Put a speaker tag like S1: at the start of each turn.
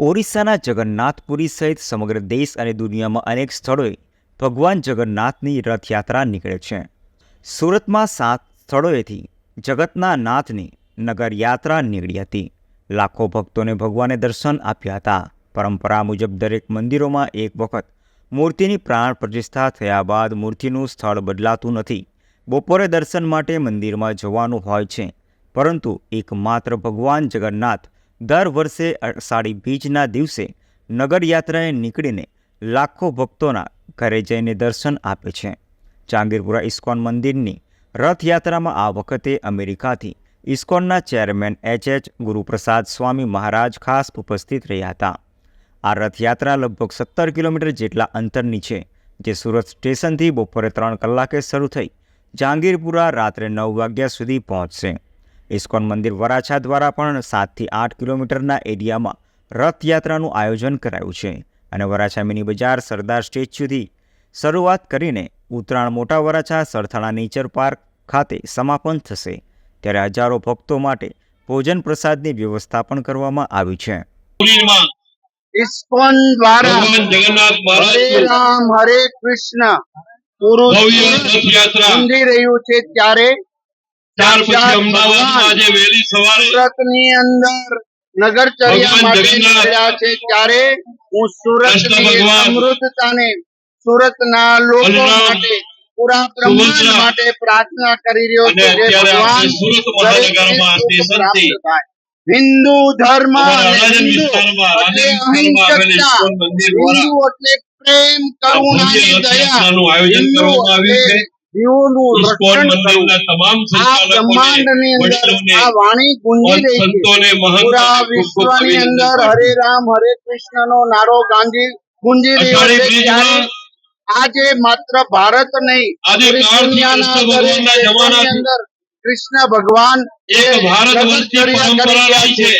S1: ઓરિસ્સાના જગન્નાથપુરી સહિત સમગ્ર દેશ અને દુનિયામાં અનેક સ્થળોએ ભગવાન જગન્નાથની રથયાત્રા નીકળે છે. સુરતમાં સાત સ્થળોએથી જગતના નાથની નગરયાત્રા નીકળી હતી. લાખો ભક્તોને ભગવાને દર્શન આપ્યા હતા. પરંપરા મુજબ દરેક મંદિરોમાં એક વખત મૂર્તિની પ્રાણ પ્રતિષ્ઠા થયા બાદ મૂર્તિનું સ્થળ બદલાતું નથી. બપોરે દર્શન માટે મંદિરમાં જવાનું હોય છે, પરંતુ એકમાત્ર ભગવાન જગન્નાથ દર વર્ષે અષાઢી બીજના દિવસે નગરયાત્રાએ નીકળીને લાખો ભક્તોના ઘરે જઈને દર્શન આપે છે. ચાંગીરપુરા ઇસ્કોન મંદિરની રથયાત્રામાં આ વખતે અમેરિકાથી ઇસ્કોનના chairman H H Guruprasad Swami Maharaj ખાસ ઉપસ્થિત રહ્યા હતા. આ રથયાત્રા લગભગ સત્તર કિલોમીટર જેટલા અંતરની છે, જે સુરત સ્ટેશનથી બપોરે ત્રણ કલાકે શરૂ થઈ જહાંગીરપુરા રાત્રે નવ વાગ્યા સુધી પહોંચશે. ઇસ્કોન મંદિર વરાછા દ્વારા પણ સાતથી આઠ કિલોમીટરના એરિયામાં રથયાત્રાનું આયોજન કરાયું છે અને વરાછા મિની બજાર સરદાર સ્ટેચ્યુથી શરૂઆત કરીને ઉત્તરાયણ મોટા વરાછા સરથાણા નેચર પાર્ક ખાતે સમાપન થશે. ત્યારે હજારો ભક્તો માટે ભોજન પ્રસાદની વ્યવસ્થા પણ કરવામાં આવી છે.
S2: ઇસ્કોન દ્વારા
S3: જગન્નાથ
S2: હરે
S3: મહારાજ
S2: રામ હરે કૃષ્ણ. પૂરું સમજી રહ્યું છે ત્યારે
S3: ત્યાર પછી અમદાવાદમાં આજે વહેલી સવારે
S2: સુરતની અંદર નગરચર્યા માટે નીકળ્યા છે ત્યારે હું સુરતની
S3: ભગવાન
S2: સુરતના લોકો માટે પૂરા બ્રહ્માંડ માટે પ્રાર્થના કરી રહ્યો છું. જે ભગવાન. હિન્દુ ધર્મ હિન્દુ એટલે અહિંસકતા. હિન્દુ પ્રેમ કરુણા દયા.
S3: આયોજન કરવામાં આવ્યું છે.
S2: જીવોનું રક્ષણ
S3: તમામ
S2: બ્રહ્માંડની અંદર આ વાણી ગુંજી રહી છે. પૂરા
S3: મહંતોને ખૂબ ખૂબ
S2: વિશ્વની અંદર હરે રામ હરે કૃષ્ણ નો નારો ગાંધી ગુંજી રહ્યો છે આજે માત્ર ભારત નહીં દુનિયાના દરેક અંદર કૃષ્ણ ભગવાન
S3: એક ભારત પરંપરા છે.